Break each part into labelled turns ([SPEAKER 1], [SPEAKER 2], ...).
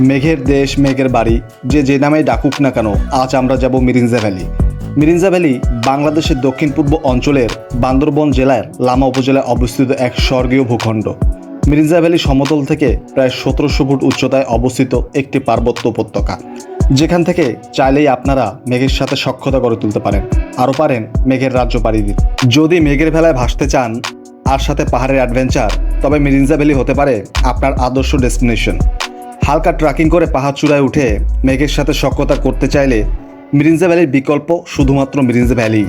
[SPEAKER 1] মেঘের দেশ, মেঘের বাড়ি, যে যে নামেই ডাকুক না কেন, আজ আমরা যাব মিরিঞ্জা ভ্যালি। মিরিঞ্জা ভ্যালি বাংলাদেশের দক্ষিণ পূর্ব অঞ্চলের বান্দরবন জেলার লামা উপজেলায় অবস্থিত এক স্বর্গীয় ভূখণ্ড। মিরিঞ্জা ভ্যালি সমতল থেকে প্রায় সতেরোশো ফুট উচ্চতায় অবস্থিত একটি পার্বত্য উপত্যকা। যেখান থেকে চাইলেই আপনারা মেঘের সাথে সক্ষতা গড়ে তুলতে পারেন। আরও পারেন মেঘের রাজ্য পাড়ি দিতে। যদি মেঘের ভেলায় ভাসতে চান আর সাথে পাহাড়ের অ্যাডভেঞ্চার তবে মিরিঞ্জা ভ্যালি হতে পারে আপনার আদর্শ ডেস্টিনেশন হালকা ট্রাকিং করে পাহাড় চূড়ায় উঠে মেঘের সাথে সক্ষতা করতে চাইলে মিরিঞ্জা ভ্যালির বিকল্প শুধুমাত্র মিরিঞ্জা ভ্যালি।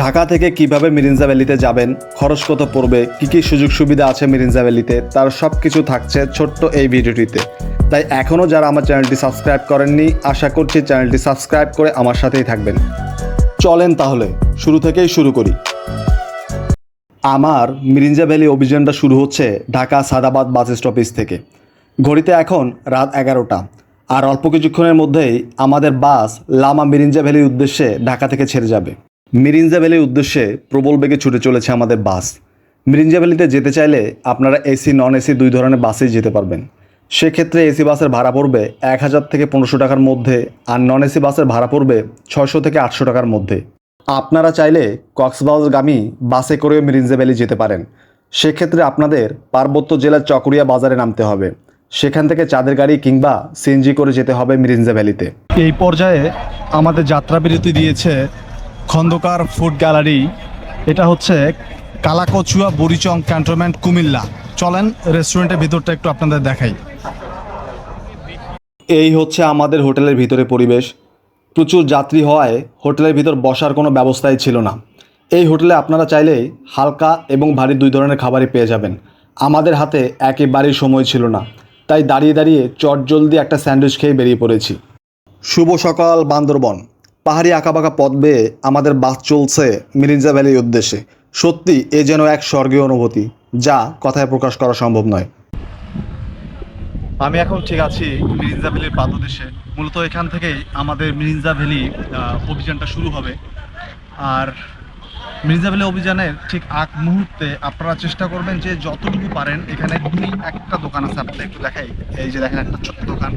[SPEAKER 1] ঢাকা থেকে কীভাবে মিরিঞ্জা ভ্যালিতে যাবেন, খরচ কত পড়বে, কী কী সুযোগ সুবিধা আছে মিরিঞ্জা ভ্যালিতে, তার সব কিছু থাকছে ছোট্ট এই ভিডিওটিতে। তাই এখনও যারা আমার চ্যানেলটি সাবস্ক্রাইব করেননি, আশা করছি চ্যানেলটি সাবস্ক্রাইব করে আমার সাথেই থাকবেন। চলেন তাহলে, শুরু থেকেই শুরু করি। আমার মিরিঞ্জা ভ্যালি অভিযানটা শুরু হচ্ছে ঢাকা সাদাবাদ বাস স্টপেজ থেকে। ঘড়িতে এখন রাত এগারোটা। আর অল্প কিছুক্ষণের মধ্যেই আমাদের বাস লামা মিরিঞ্জা ভ্যালির উদ্দেশ্যে ঢাকা থেকে ছেড়ে যাবে। মিরিঞ্জা ভ্যালির উদ্দেশ্যে প্রবল বেগে ছুটে চলেছে আমাদের বাস। মিরিঞ্জা ভ্যালিতে যেতে চাইলে আপনারা এসি, নন এসি দুই ধরনের বাসেই যেতে পারবেন। সেক্ষেত্রে এসি বাসের ভাড়া পড়বে এক হাজার থেকে পনেরোশো টাকার মধ্যে আর নন এসি বাসের ভাড়া পড়বে ছয়শো থেকে আটশো টাকার মধ্যে। আপনারা চাইলে কক্সবাজারগামী বাসে করেও মিরিঞ্জা ভ্যালি যেতে পারেন। সেক্ষেত্রে আপনাদের পার্বত্য জেলার চকরিয়া বাজারে নামতে হবে। সেখান থেকে চাঁদের গাড়ি কিংবা সিএনজি করে যেতে হবে মিরিঞ্জা ভ্যালিতে।
[SPEAKER 2] এই পর্যায়ে আমাদের যাত্রা বিরতি দিয়েছে খন্দকার ফুড গ্যালারি। এটা হচ্ছে কালাকচুয়া বরিচং ক্যান্টনমেন্ট কুমিল্লা। চলেন রেস্টুরেন্টের ভিতরটা একটু আপনাদের দেখাই।
[SPEAKER 1] এই হচ্ছে আমাদের হোটেলের ভিতরে পরিবেশ। প্রচুর যাত্রী হওয়ায় হোটেলের ভিতর বসার কোনো ব্যবস্থাই ছিল না। এই হোটেলে আপনারা চাইলেই হালকা এবং ভারী দুই ধরনের খাবারই পেয়ে যাবেন। আমাদের হাতে একেবারেই সময় ছিল না। তাই দাঁড়িয়ে দাঁড়িয়ে চট জলদি একটা স্যান্ডউইচ খেয়ে বেরিয়ে পড়েছি। শুভ সকাল বান্দরবন। পাহাড়ি আঁকাবাঁকা পথ বেয়ে আমাদের বাস চলছে মিরিঞ্জা ভ্যালির উদ্দেশ্যে। সত্যি এ যেন এক স্বর্গীয় অনুভূতি যা কথায় প্রকাশ করা সম্ভব নয়।
[SPEAKER 2] আমি এখন ঠিক আছি মিরিঞ্জা ভ্যালির পাদদেশে। মূলত এখান থেকেই আমাদের মিরিঞ্জা ভ্যালি অভিযানটা শুরু হবে। আর মির্জা ভ্যালি অভিযানের ঠিক আগ মুহূর্তে আপনারা চেষ্টা করবেন যে যতটুকু পারেন, এখানে দুই, একটা দোকান আছে আপনাদের একটু দেখাই। এই যে দেখেন একটা ছোট্ট দোকান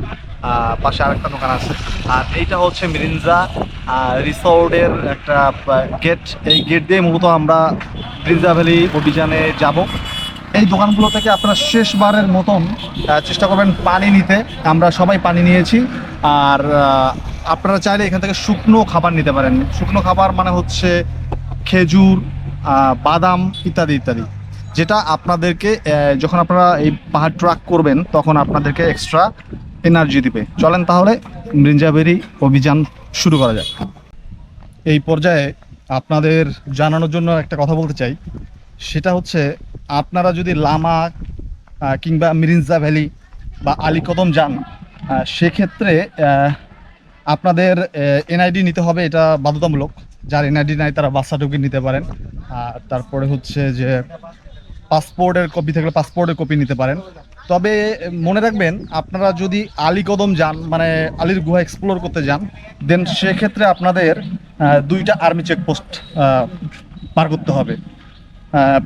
[SPEAKER 2] পাশে আরেকটা দোকান আছে। আর এইটা হচ্ছে মিরিঞ্জা রিসোর্টের একটা গেট। এই গেট দিয়ে মূলত আমরা মিরিঞ্জা ভ্যালি অভিযানে যাব। এই দোকানগুলো থেকে আপনারা শেষবারের মতন চেষ্টা করবেন পানি নিতে। আমরা সবাই পানি নিয়েছি। আর আপনারা চাইলে এখান থেকে শুকনো খাবার নিতে পারেন। শুকনো খাবার মানে হচ্ছে খেজুর বাদাম ইত্যাদি ইত্যাদি। যেটা আপনাদেরকে যখন আপনারা এই পাহাড় ট্রাক করবেন, তখন আপনাদেরকে এক্সট্রা এনার্জি দিবে। চলেন তাহলে মৃঞ্জাবেরি অভিযান শুরু করা যাক। এই পর্যায়ে আপনাদের জানানোর জন্য একটা কথা বলতে চাই। সেটা হচ্ছে, আপনারা যদি লামা কিংবা মিরিঞ্জা ভ্যালি বা আলীকদম যান সেক্ষেত্রে আপনাদের এনআইডি নিতে হবে, এটা বাধ্যতামূলক। যার এনআইডি নাই তারা বাস সার্টিফিকেট নিতে পারেন। আর তারপরে হচ্ছে যে পাসপোর্টের কপি থাকলে পাসপোর্টের কপি নিতে পারেন। তবে মনে রাখবেন আপনারা যদি আলীকদম যান মানে আলীর গুহা এক্সপ্লোর করতে যান দেন সেক্ষেত্রে আপনাদের দুইটা আর্মি চেকপোস্ট পার করতে হবে।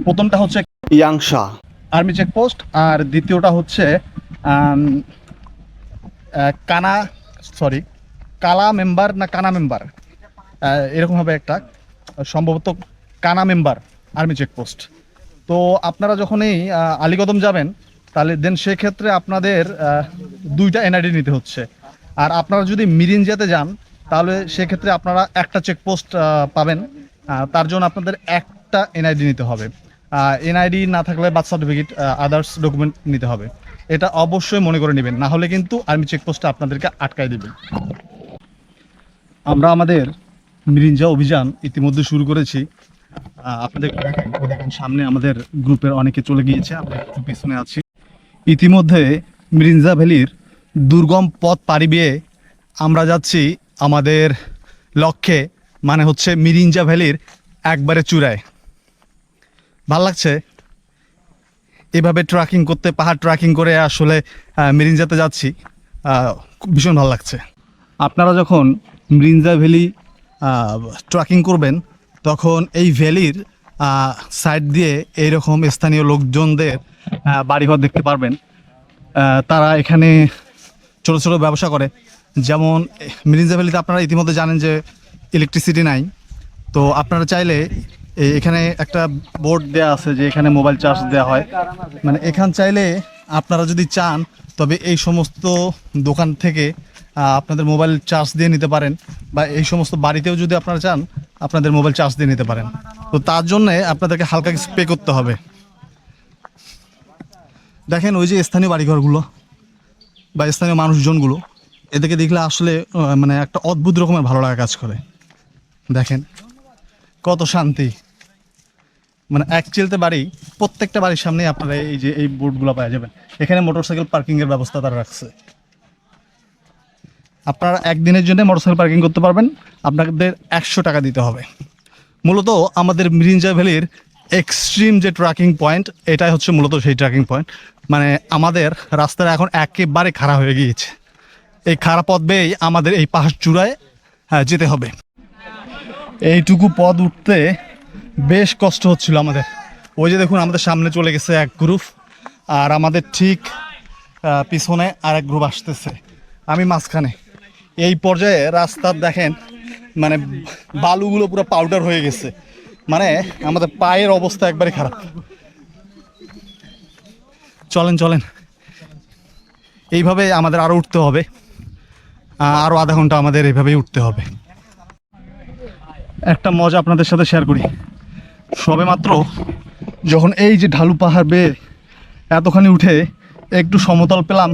[SPEAKER 2] প্রথমটা হচ্ছে
[SPEAKER 1] ইয়াংশা।
[SPEAKER 2] আর্মি চেকপোস্ট আর দ্বিতীয়টা হচ্ছে কানা সরি কালা মেম্বার না কানা মেম্বার এরকম হবে একটা সম্ভবত কানা মেম্বার আর্মি চেকপোস্ট। তো আপনারা যখন এই আহ, আলীকদম যাবেন তাহলে দেন সেক্ষেত্রে আপনাদের দুইটা এনআইডি নিতে হচ্ছে। আর আপনারা যদি মিরিঞ্জাতে যান তাহলে সেক্ষেত্রে আপনারা একটা চেকপোস্ট পাবেন। তার জন্য আপনাদের একটা এনআইডি নিতে হবে। এনআইডি না থাকলে বার্থ সার্টিফিকেট আদার্স ডকুমেন্ট নিতে হবে। এটা অবশ্যই মনে করে নেবেন। না হলে কিন্তু আর্মি চেকপোস্টটা আপনাদেরকে আটকায় দেবে। আমরা আমাদের মিরিঞ্জা অভিযান ইতিমধ্যে শুরু করেছি। আপনাদের দেখেন, সামনে আমাদের গ্রুপের অনেকে চলে গিয়েছে, আমরা একটু পিছনে আছি। ইতিমধ্যে মিরিঞ্জা ভ্যালির দুর্গম পথ পাড়ি বেয়ে আমরা যাচ্ছি আমাদের লক্ষ্যে মানে হচ্ছে মিরিঞ্জা ভ্যালির একবারে চূড়ায়। ভালো লাগছে? এভাবে ট্রাকিং করতে, পাহাড় ট্রাকিং করে আসলে মিরিঞ্জাতে যাচ্ছি। ভীষণ ভালো লাগছে। আপনারা যখন মিরিঞ্জা ভ্যালি ট্রাকিং করবেন, তখন এই ভ্যালির সাইড দিয়ে এইরকম স্থানীয় লোকজনদের বাড়িঘর দেখতে পারবেন। তারা এখানে ছোট ছোট ব্যবসা করে। যেমন, মিরিঞ্জা ভ্যালিতে আপনারা ইতিমধ্যে জানেন যে ইলেকট্রিসিটি নাই। তো আপনারা চাইলে এখানে একটা বোর্ড দেওয়া আছে যে এখানে মোবাইল চার্জ দেওয়া হয়। মানে এখান চাইলে আপনারা যদি চান তবে এই সমস্ত দোকান থেকে আপনাদের মোবাইল চার্জ দিয়ে নিতে পারেন বা এই সমস্ত বাড়িতেও যদি আপনারা চান, আপনাদের মোবাইল চার্জ দিয়ে নিতে পারেন। তো তার জন্যে আপনাদেরকে হালকা কিছু পে করতে হবে। দেখেন ওই যে স্থানীয় বাড়িঘরগুলো বা স্থানীয় মানুষজনগুলো, এদেরকে দেখলে আসলে মানে একটা অদ্ভুত রকমের ভালো লাগা কাজ করে। দেখেন, কত শান্তি। মানে এক চিলতে বাড়ি প্রত্যেকটা বাড়ির সামনে আপনারা এই যে এই বোর্ডগুলো পাওয়া যাবেন। এখানে মোটরসাইকেল পার্কিংয়ের ব্যবস্থা তারা রাখছে। আপনারা একদিনের জন্য মোটরসাইকেল পার্কিং করতে পারবেন। আপনাদের একশো টাকা দিতে হবে। মূলত আমাদের মিরিঞ্জা ভ্যালির এক্সট্রিম যে ট্র্যাকিং পয়েন্ট এটাই হচ্ছে মূলত সেই ট্র্যাকিং পয়েন্ট মানে আমাদের রাস্তাটা এখন একেবারে খারাপ হয়ে গিয়েছে। এই খারাপ পথ বেয়েই আমাদের এই পাহাড় চূড়ায় হ্যাঁ, যেতে হবে। এইটুকু পথ উঠতে বেশ কষ্ট হচ্ছিল আমাদের। ওই যে দেখুন, আমাদের সামনে চলে গেছে এক গ্রুপ আর আমাদের ঠিক পিছনে আর এক গ্রুপ আসতেছে। আমি মাঝখানে। এই পর্যায়ে রাস্তার দেখেন মানে বালুগুলো পুরো পাউডার হয়ে গেছে। মানে আমাদের পায়ের অবস্থা একবারে খারাপ। চলেন চলেন। এইভাবে আমাদের আরও উঠতে হবে। আরও আধা ঘণ্টা আমাদের এইভাবেই উঠতে হবে। একটা মজা আপনাদের সাথে শেয়ার করি। সবে মাত্র যখন এই যে ঢালু পাহাড় বেয়ে এতখানি উঠে একটু সমতল পেলাম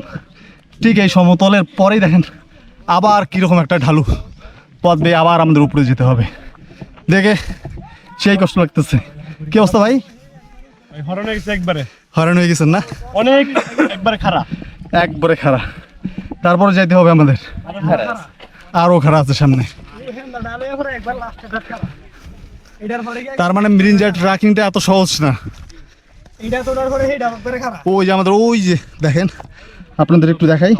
[SPEAKER 2] ঠিক এই সমতলের পরেই দেখেন আবার কীরকম একটা ঢালু পথ বেয়ে আবার আমাদের উপরে যেতে হবে। দেখে সেই কষ্ট লাগতেছে। কি অবস্থা ভাই?
[SPEAKER 3] হরণ হয়ে গেছে একবারে।
[SPEAKER 2] হয়রান হয়ে গেছেন না?
[SPEAKER 3] অনেক একবারে খারাপ
[SPEAKER 2] একবারে খারাপ তারপরে যাইতে হবে আমাদের। আরও খারাপ আছে। সামনে। তার মানে মিরিঞ্জা ট্রাকিংটা এত সহজ না। ওই যে আমাদের ওই যে দেখেন আপনাদের একটু দেখাই।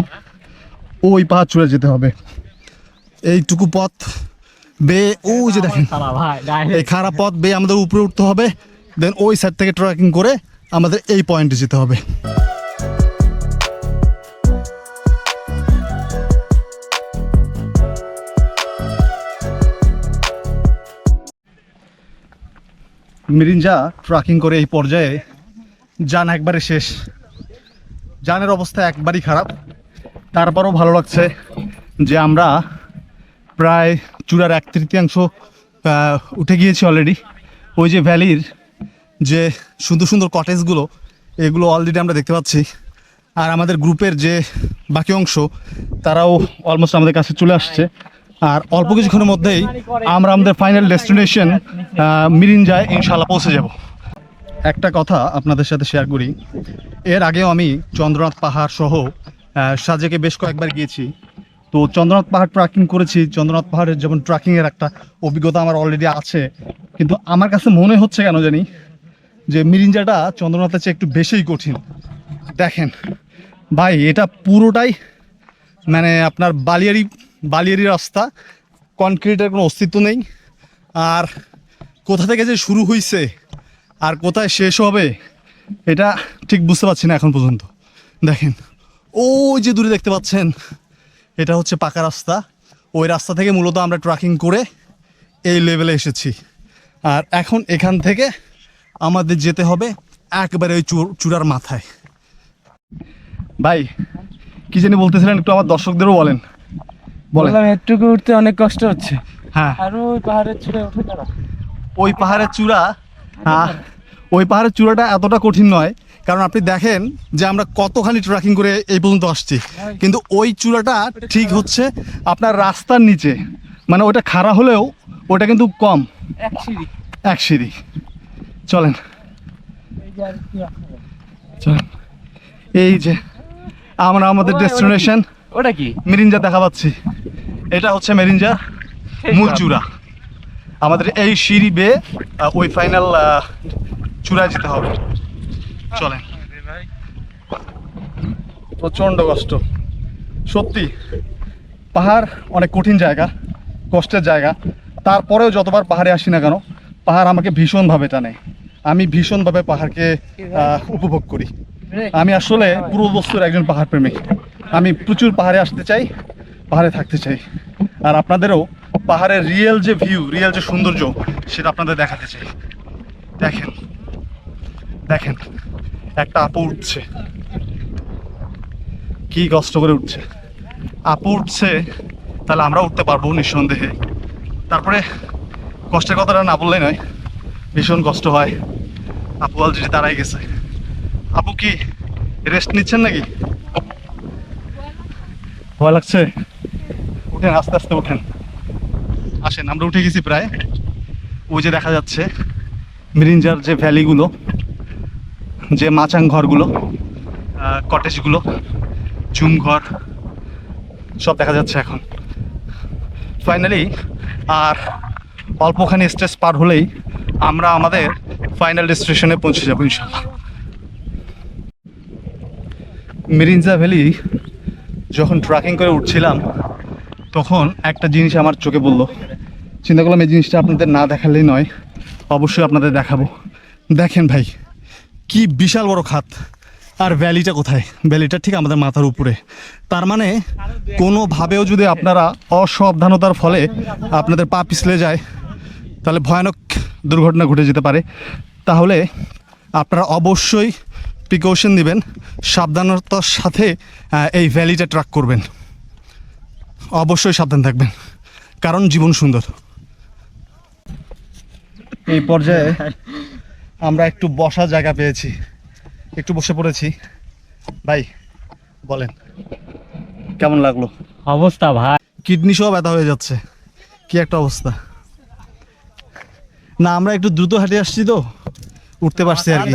[SPEAKER 2] ওই পাহাড় চড়ে যেতে হবে। এইটুকু পথ বে ওই যে দেখেন। এই খারাপ পথ বে আমাদের উপরে উঠতে হবে। দেন ওই সাইড থেকে ট্রেকিং করে আমাদের এই পয়েন্টে যেতে হবে। মিরিঞ্জা ট্রাকিং করে এই পর্যায়ে যান একবারে শেষ। যানের অবস্থা একবারই খারাপ। তারপরও ভালো লাগছে যে আমরা প্রায় চূড়ার এক তৃতীয়াংশ উঠে গিয়েছি অলরেডি ওই যে ভ্যালির যে সুন্দর সুন্দর কটেজগুলো এগুলো অলরেডি আমরা দেখতে পাচ্ছি। আর আমাদের গ্রুপের যে বাকি অংশ, তারাও অলমোস্ট আমাদের কাছে চলে আসছে। আর অল্প কিছুক্ষণের মধ্যেই আমরা আমাদের ফাইনাল ডেস্টিনেশন মিরিঞ্জায় ইনশাল্লাহ পৌঁছে যাব। একটা কথা আপনাদের সাথে শেয়ার করি। এর আগেও আমি চন্দ্রনাথ পাহাড় সহ সাজেকে বেশ কয়েকবার গিয়েছি। তো চন্দ্রনাথ পাহাড় ট্রাকিং করেছি। চন্দ্রনাথ পাহাড়ের যেমন ট্রাকিংয়ের একটা অভিজ্ঞতা আমার অলরেডি আছে। কিন্তু আমার কাছে মনে হচ্ছে কেন জানি যে মিরিঞ্জাটা চন্দ্রনাথের চেয়ে একটু বেশিই কঠিন। দেখেন, ভাই, এটা পুরোটাই মানে আপনার বালিয়ারি বালিয়ারি রাস্তা। কনক্রিটের কোনো অস্তিত্ব নেই। আর কোথা থেকে যে শুরু হয়েছে আর কোথায় শেষ হবে, এটা ঠিক বুঝতে পারছি না এখন পর্যন্ত। দেখেন, ওই যে দূরে দেখতে পাচ্ছেন, এটা হচ্ছে পাকা রাস্তা। ওই রাস্তা থেকে মূলত আমরা ট্রাকিং করে এই লেভেলে এসেছি। আর এখন এখান থেকে আমাদের যেতে হবে একবারে ওই চূড়- চূড়ার মাথায়। ভাই, কি জানি বলতেছিলেন, একটু আমার দর্শকদেরও বলেন।
[SPEAKER 3] বললাম এটুকু উঠতে অনেক কষ্ট হচ্ছে।
[SPEAKER 2] হ্যাঁ।
[SPEAKER 3] আর ওই পাহাড়ের চূড়ে উঠে দাঁড়া।
[SPEAKER 2] ওই পাহাড়ের চূড়া আহ, ওই পাহাড়ের চূড়াটা এতটা কঠিন নয়। কারণ আপনি দেখেন যে আমরা কতখানি ট্রেকিং করে এই পর্যন্ত আসছি। কিন্তু ওই চূড়াটা ঠিক হচ্ছে আপনার রাস্তার নিচে। মানে ওটা খাড়া হলেও ওটা কিন্তু কম।
[SPEAKER 3] এক সিঁড়ি।
[SPEAKER 2] এক সিঁড়ি। চলেন? চলেন। এই যে আমরা আমাদের? ডেস্টিনেশন
[SPEAKER 3] ওটা কি?
[SPEAKER 2] মেরিঞ্জা দেখা পাচ্ছি। এটা হচ্ছে মেরিঞ্জা মূল চূড়া আমাদের এই সিঁড়ি বেয়ে ওই ফাইনাল চূড়ায় যেতে হবে। চলেন। প্রচণ্ড কষ্ট। সত্যি পাহাড় অনেক কঠিন জায়গা কষ্টের জায়গা। তারপরেও যতবার পাহাড়ে আসি না কেন পাহাড় আমাকে ভীষণভাবে টানে। আমি ভীষণভাবে পাহাড়কে উপভোগ করি। আমি আসলে পুরো বস্তুর একজন পাহাড় প্রেমিক। আমি প্রচুর পাহাড়ে আসতে চাই, পাহাড়ে থাকতে চাই। আর আপনাদেরও পাহাড়ের রিয়েল যে ভিউ রিয়েল যে সৌন্দর্য, সেটা আপনাদের দেখাতে চাই। দেখেন দেখেন, একটা আপু উঠছে। কি কষ্ট করে উঠছে। আপু উঠছে, তাহলে আমরা উঠতে পারব নিঃসন্দেহে। তারপরে কষ্টের কথাটা না বললেই নয়, ভীষণ কষ্ট হয়। আপু অলরেডি দাঁড়াই গেছে। আপু কি রেস্ট নিচ্ছেন নাকি? ভয় লাগছে। উঠেন আস্তে আস্তে উঠেন। আসেন আমরা উঠে গেছি প্রায়। ওই যে দেখা যাচ্ছে মিরিঞ্জার যে ভ্যালিগুলো যে মাচাং ঘরগুলো কটেজগুলো চুম ঘর সব দেখা যাচ্ছে এখন। ফাইনালি আর অল্পখানি স্টেজ পার হলেই আমরা আমাদের ফাইনাল ডেস্টিনেশনে পৌঁছে যাব ইনশাল্লাহ। মিরিঞ্জা ভ্যালি, যখন ট্রাকিং করে উঠছিলাম, তখন একটা জিনিস আমার চোখে পড়ল। চিন্তা করলাম এই জিনিসটা আপনাদের না দেখালেই নয়, অবশ্যই আপনাদের দেখাবো। দেখেন ভাই, কি বিশাল বড় খাত। আর ভ্যালিটা কোথায়? ভ্যালিটা ঠিক আমাদের মাথার উপরে। তার মানে কোনোভাবেও যদি আপনারা অসাবধানতার ফলে আপনাদের পা পিছলে যায়, তাহলে ভয়ানক দুর্ঘটনা ঘটে যেতে পারে। তাহলে আপনারা অবশ্যই প্রিকশন নেবেন সাবধানতার সাথে এই ভ্যালিটা ট্রাক করবেন। অবশ্যই সাবধান থাকবেন কারণ জীবন সুন্দর। এই পর্যায়ে আমরা একটু বসার জায়গা পেয়েছি। একটু বসে পড়েছি। ভাই বলেন কেমন লাগল?
[SPEAKER 3] অবস্থা ভাই।
[SPEAKER 2] কিডনি সহ ব্যথা হয়ে যাচ্ছে। কি একটা অবস্থা। না আমরা একটু দ্রুত হাঁটে আসছি তো। উঠতে পারছি আর কি।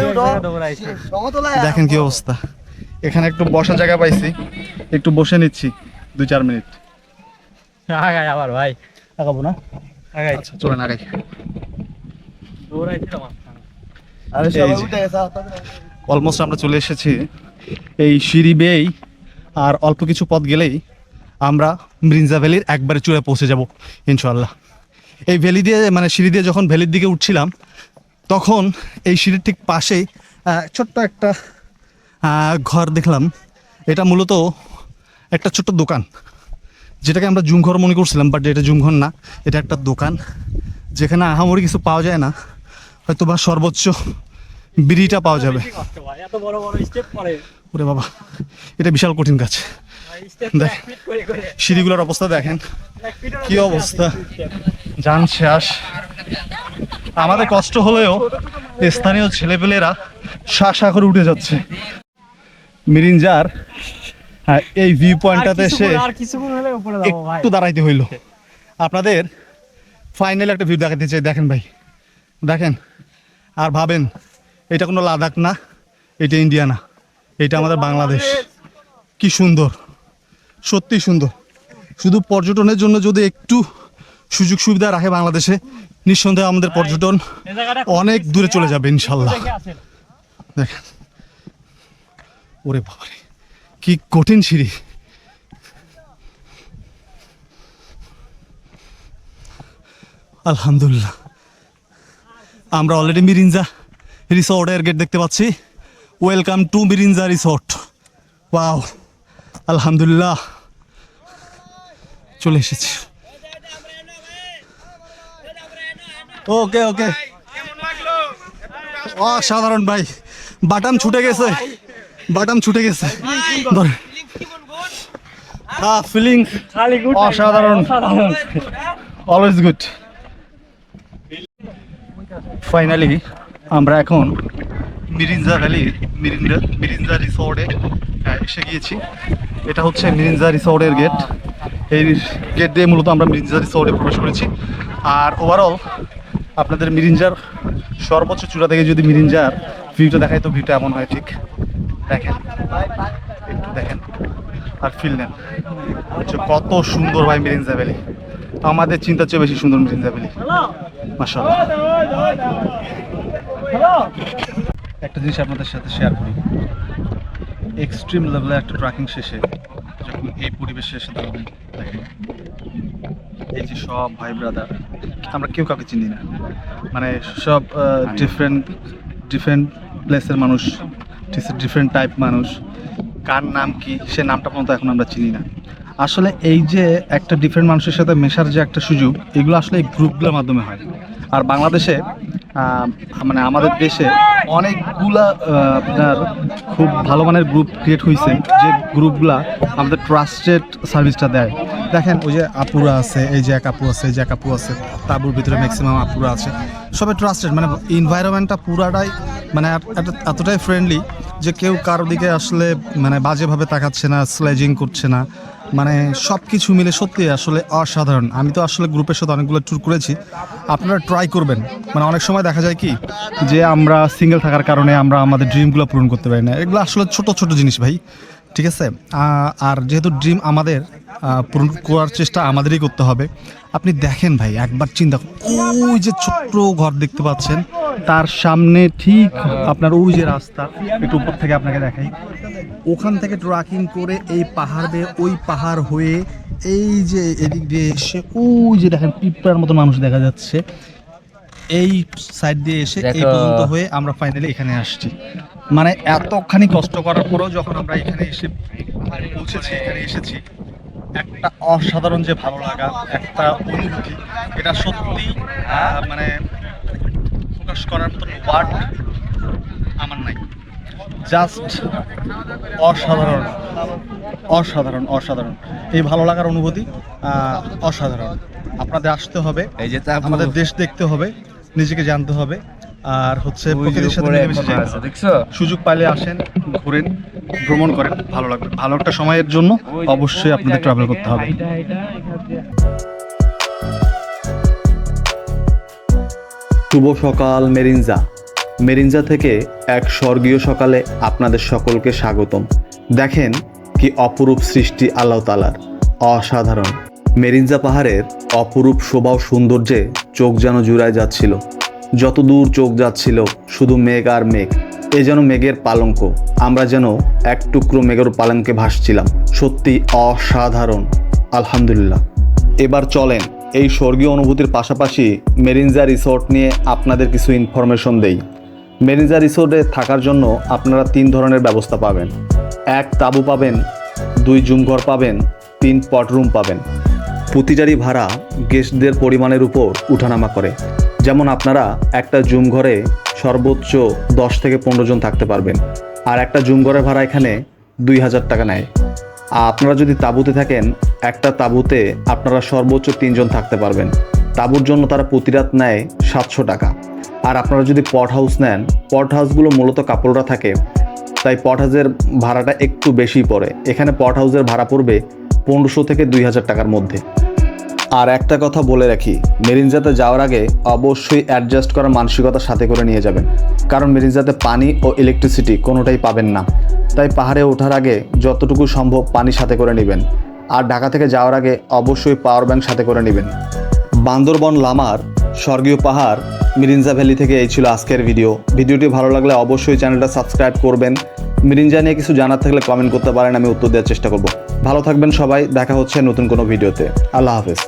[SPEAKER 2] দেখেন কি অবস্থা। এখানে একটু বসার জায়গা পাইছি। একটু বসে নিচ্ছি দুই চার মিনিট।
[SPEAKER 3] আগাই আবার ভাই।
[SPEAKER 2] আগাবো না?
[SPEAKER 3] আগাই।
[SPEAKER 2] আচ্ছা চলেন আগাই। অলমোস্ট আমরা চলে এসেছি এই সিঁড়ি বেয়েই। আর অল্প কিছু পথ গেলেই আমরা ব্রিঞ্জা ভ্যালির একবারে চূড়ায় পৌঁছে যাব ইনশাল্লাহ এই ভ্যালি দিয়ে মানে সিঁড়ি দিয়ে যখন ভ্যালির দিকে উঠছিলাম তখন এই সিঁড়ির ঠিক পাশেই ছোট্ট একটা ঘর দেখলাম। এটা মূলত একটা ছোট্ট দোকান। যেটাকে আমরা জুম ঘর মনে করছিলাম বাট এটা জুম ঘর না এটা একটা দোকান। যেখানে আহামরি কিছু পাওয়া যায় না হয়তো বা সর্বোচ্চ বিড়িটা পাওয়া যাবে। ওরে বাবা এটা বিশাল কঠিন কাজ। দেখ। সিঁড়িগুলোর অবস্থা দেখেন। কি অবস্থা। যান শেষ। আমাদের কষ্ট হলেও স্থানীয় ছেলেপেলেরা শা শা করে উঠে যাচ্ছে। মিরিঞ্জার এই ভিউ পয়েন্টটাতে এসে একটু দাঁড়াইতে হইল। আপনাদের ফাইনাল একটা ভিউ দেখাতে চাই। দেখেন ভাই দেখেন আর ভাবেন এটা কোনো লাদাখ না এটা ইন্ডিয়া না এটা আমাদের বাংলাদেশ। কি সুন্দর সত্যি সুন্দর। শুধু পর্যটনের জন্য যদি একটু সুযোগ সুবিধা রাখে বাংলাদেশে নিঃসন্দেহে আমাদের পর্যটন অনেক দূরে চলে যাবে ইনশাল্লাহ। দেখেন। ওরে বাবারে কি কঠিন সিঁড়ি। আলহামদুলিল্লাহ। আমরা অলরেডি মিরিঞ্জা রিসোর্টের গেট দেখতে পাচ্ছি। Welcome to Mirinja resort wow আলহামদুলিল্লাহ। চলে এসেছি। ওকে ওকে অসাধারণ ভাই। বাটাম ছুটে গেছে। বাটাম ছুটে গেছে। ধরে। হ্যাঁ ফিলিং অসাধারণ।
[SPEAKER 3] অসাধারণ।
[SPEAKER 2] অলওয়েজ গুড ফাইনালি আমরা এখন মিরিঞ্জা ভ্যালি মিরিঞ্জা মিরিঞ্জা রিসোর্টে এসে গিয়েছি। এটা হচ্ছে মিরিঞ্জা রিসোর্টের গেট এই গেট দিয়ে মূলত আমরা মিরিঞ্জা রিসোর্টে প্রবেশ করেছি। আর ওভারঅল আপনাদের মিরিঞ্জার সর্বোচ্চ চূড়া থেকে যদি মিরিঞ্জার ভিউটা দেখায়, তো ভিউটা এমন হয়, ঠিক? দেখেন, একটু দেখেন, আর ফিল নেন। যে কত সুন্দর ভাই মিরিঞ্জা ভ্যালি। আমাদের চিন্তার চেয়ে বেশি সুন্দর মিরিঞ্জা ভ্যালি। মাসাল্লাহ একটা জিনিস আপনাদের সাথে শেয়ার করি। এক্সট্রিম লেভেলে একটা ট্রাকিং শেষে যখন এই পরিবেশে এসে দাঁড়াবেন, দেখেন, এই যে সব ভাই ব্রাদার আমরা কেউ কাউকে চিনি না। মানে সব ডিফারেন্ট ডিফারেন্ট প্লেসের মানুষ ডিফারেন্ট টাইপ মানুষ। কার নাম কি, সে নামটা পর্যন্ত এখন আমরা চিনি না। আসলে এই যে একটা ডিফারেন্ট মানুষের সাথে মেশার যে একটা সুযোগ, এগুলো আসলে এই গ্রুপগুলোর মাধ্যমে হয়। আর বাংলাদেশে মানে আমাদের দেশে অনেকগুলা আপনার খুব ভালো মানের গ্রুপ ক্রিয়েট হয়েছে যে গ্রুপগুলা আমাদের ট্রাস্টেড সার্ভিসটা দেয়। দেখেন, ওই যে আপুরা আছে, এই যে এক আপু আছে, এই যে এক আপু আছে, তাবুর ভিতরে ম্যাক্সিমাম আপুরা আছে। সবাই ট্রাস্টেড মানে এনভায়রনমেন্টটা পুরাটাই মানে এত- এত- এতটাই ফ্রেন্ডলি যে কেউ কারও দিকে আসলে মানে বাজেভাবে তাকাচ্ছে না স্লেজিং করছে না। মানে সব কিছু মিলে সত্যি আসলে অসাধারণ। আমি তো আসলে গ্রুপের সাথে অনেকগুলো ট্যুর করেছি। আপনারা ট্রাই করবেন। মানে অনেক সময় দেখা যায় কি, যে আমরা সিঙ্গেল থাকার কারণে আমরা আমাদের ড্রিমগুলো পূরণ করতে পারি না। এগুলো আসলে ছোট ছোট জিনিস ভাই। ঠিক আছে? আর যেহেতু ড্রিম আমাদের পূরণ করার চেষ্টা আমাদেরই করতে হবে আপনি দেখেন ভাই একবার চিন্তা ওই যে ছোট্ট ঘর দেখতে পাচ্ছেন তার সামনে ঠিক আপনার ওই যে রাস্তা একটু উপর থেকে আপনাকে দেখাই। ওখান থেকে ট্রাকিং করে এই পাহাড় বেয়ে ওই পাহাড় হয়ে এই যে এদিক দিয়ে এসে ওই যে দেখেন পিঁপড়ার মতো মানুষ দেখা যাচ্ছে। এই সাইড দিয়ে এসে এই পর্যন্ত হয়ে আমরা ফাইনালি এখানে আসছি। মানে এতখানি কষ্ট করার পরেও যখন আমরা এখানে এসে পৌঁছেছি এখানে এসেছি একটা অসাধারণ যে ভালো লাগা একটা অনুভূতি এটা সত্যি মানে প্রকাশ করার মতো ওয়ার্ড আমার নাই। জাস্ট অসাধারণ অসাধারণ অসাধারণ। এই ভালো লাগার অনুভূতি অসাধারণ। আপনাদের আসতে হবে
[SPEAKER 4] এই যে তাবু।
[SPEAKER 2] আমাদের দেশ দেখতে হবে নিজেকে জানতে হবে। আর হচ্ছে প্রকৃতির সাথে মিলেমিশে হবে।
[SPEAKER 4] দেখছ?
[SPEAKER 2] সুযোগ পাইলে আসেন ঘুরেন ভ্রমণ করেন ভালো লাগবে। ভালো একটা সময়ের জন্য অবশ্যই আপনাদের ট্রাভেল করতে হবে।
[SPEAKER 1] শুভ সকাল মেরিনজা। মেরিনজা থেকে এক স্বর্গীয় সকালে আপনাদের সকলকে স্বাগতম। দেখেন কি অপরূপ সৃষ্টি আল্লাহ তালার অসাধারণ। মেরিনজা পাহাড়ের অপরূপ শোভা ও সৌন্দর্যে চোখ যেন জুড়ায় যাচ্ছিল। যত দূর চোখ যাচ্ছিল, শুধু মেঘ আর মেঘ। এ যেন মেঘের পালঙ্ক। আমরা যেন এক টুকরো মেঘের পালঙ্কে ভাসছিলাম। সত্যি অসাধারণ। আলহামদুলিল্লাহ। এবার চলেন, এই স্বর্গীয় অনুভূতির পাশাপাশি মেরিনজা রিসোর্ট নিয়ে আপনাদের কিছু ইনফরমেশন দেই। মেরিনজা রিসোর্টে থাকার জন্য আপনারা তিন ধরনের ব্যবস্থা পাবেন। এক, তাঁবু পাবেন। দুই, জুমঘর পাবেন। তিন, পটরুম পাবেন। প্রতিটারই ভাড়া গেস্টদের পরিমাণের উপর উঠানামা করে। যেমন আপনারা একটা জুম ঘরে সর্বোচ্চ দশ থেকে পনেরো জন থাকতে পারবেন। আর একটা জুম ঘরের ভাড়া এখানে দুই হাজার টাকা নেয়। আর আপনারা যদি তাঁবুতে থাকেন, একটা তাঁবুতে আপনারা সর্বোচ্চ তিনজন থাকতে পারবেন। তাঁবুর জন্য তারা প্রতি রাত নেয় সাতশো টাকা। আর আপনারা যদি পট হাউস নেন, পট হাউসগুলো মূলত কাপড়রা থাকে, তাই পট হাউসের ভাড়াটা একটু বেশি পড়ে। এখানে পট হাউসের ভাড়া পড়বে পনেরোশো থেকে দুই হাজার টাকার মধ্যে। আর একটা কথা বলে রাখি, মেরিনজাতে যাওয়ার আগে অবশ্যই অ্যাডজাস্ট করার মানসিকতা সাথে করে নিয়ে যাবেন। কারণ মেরিনজাতে পানি ও ইলেকট্রিসিটি কোনোটাই পাবেন না। তাই পাহাড়ে ওঠার আগে যতটুকু সম্ভব পানি সাথে করে নেবেন। আর ঢাকা থেকে যাওয়ার আগে অবশ্যই পাওয়ার ব্যাংক সাথে করে নেবেন। বান্দরবন লামার স্বর্গীয় পাহাড় মিরিঞ্জা ভ্যালি থেকে এই ছিল আজকের ভিডিও ভিডিওটি ভালো লাগলে অবশ্যই চ্যানেলটা সাবস্ক্রাইব করবেন। মিরিঞ্জা নিয়ে কিছু জানার থাকলে কমেন্ট করতে পারেন, আমি উত্তর দেওয়ার চেষ্টা করব। ভালো থাকবেন সবাই, দেখা হচ্ছে নতুন কোনো ভিডিওতে আল্লাহ হাফেজ।